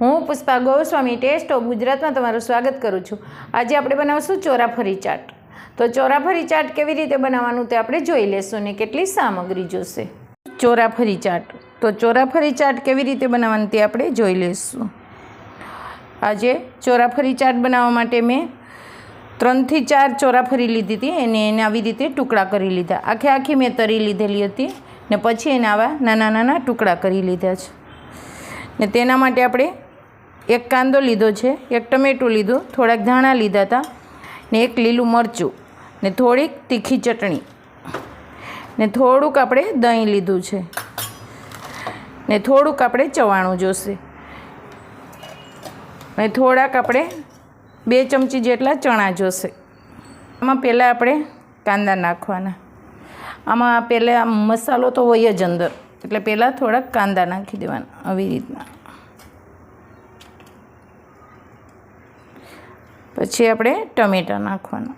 હું Pushpa Goswami test of ગુજરાતમાં તમારું સ્વાગત કરું છું. આજે આપણે બનાવશું ચોરાફરી ચાટ. તો ચોરાફરી ચાટ કેવી રીતે બનાવવાનું તે આપણે જોઈ લેશું ને કેટલી સામગ્રી જોશે. ચોરાફરી ચાટ. તો ચોરાફરી ચાટ કેવી રીતે બનાવવાનું તે આપણે જોઈ લઈશું આજે ચોરાફરી ચાટ બનાવવા માટે મેં ત્રણથી ચાર ચોરાફરી લીધી હતી એને એને આવી રીતે ટુકડા કરી લીધા. આખે આખી મેં તરી લીધેલી હતી ને પછી એને આવા નાના નાના ટુકડા કરી લીધા છે. ને તેના માટે આપણે એક કાંદો લીધો છે, એક ટમેટું લીધું, થોડાક ધાણા લીધા હતા ને એક લીલું મરચું ને થોડીક તીખી ચટણી ને થોડુંક આપણે દહીં લીધું છે ને થોડુંક આપણે ચવાણું જોશે. ને થોડાક આપણે બે ચમચી જેટલા ચણા જોશે. આમાં પહેલાં આપણે કાંદા નાખવાના. આમાં પહેલાં મસાલો તો હોય જ અંદર, એટલે પહેલાં થોડાક કાંદા નાખી દેવાના આવી રીતના. પછી આપણે ટમેટાં નાખવાના.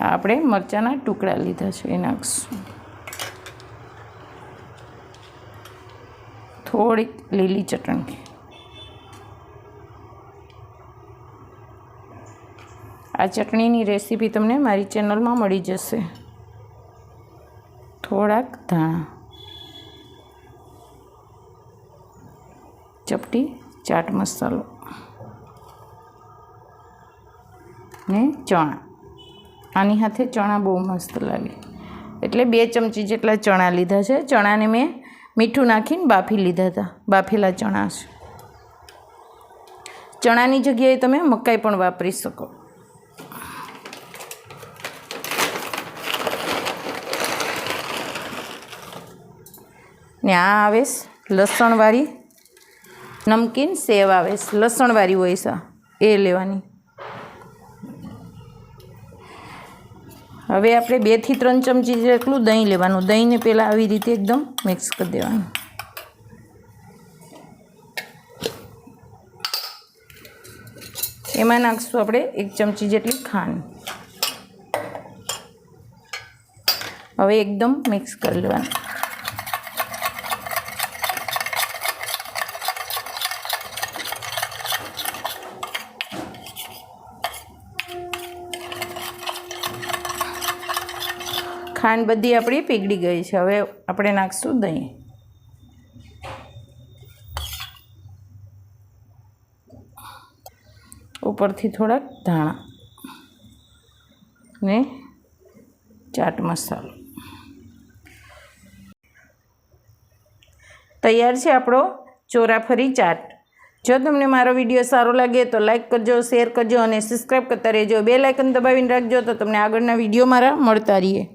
આપણે મરચાંના ટુકડા લીધા છે એ નાખશું. થોડીક લીલી ચટણી. આ ચટણીની રેસીપી તમને મારી ચેનલમાં મળી જશે. થોડાક ધાણા. ચપટી ચાટ મસાલો. ને ચણા. આની સાથે ચણા બહુ મસ્ત લાગે. એટલે બે ચમચી જેટલા ચણા લીધા છે. ચણાને મેં મીઠું નાખીને બાફી લીધા હતા. બાફેલા ચણા છે. ચણાની જગ્યાએ તમે મકાઈ પણ વાપરી શકો. ને આ આવે લસણવાળી નમકીન સેવ આવે લસણવાળી હોય છે. એ લેવાની. હવે આપણે બેથી ત્રણ ચમચી જેટલું દહીં લેવાનું. દહીંને પહેલાં આવી રીતે એકદમ મિક્સ કરી દેવાનું. એમાં નાખશું આપણે એક ચમચી જેટલી ખાંડ. હવે એકદમ મિક્સ કરી લેવાનું. ખાંડ બધી આપણી પીગળી ગઈ છે. હવે આપણે નાખશું દહીં. ઉપરથી થોડાક ધાણા ને ચાટ મસાલો. તૈયાર છે આપણો ચોરાફરી ચાટ. જો તમને મારો વીડિયો સારો લાગે તો લાઈક કરજો, શેર કરજો અને સબસ્ક્રાઈબ કરતા રહેજો. બે લાઇકન દબાવીને રાખજો તો તમને આગળના વીડિયો મારા મળતા રહીએ.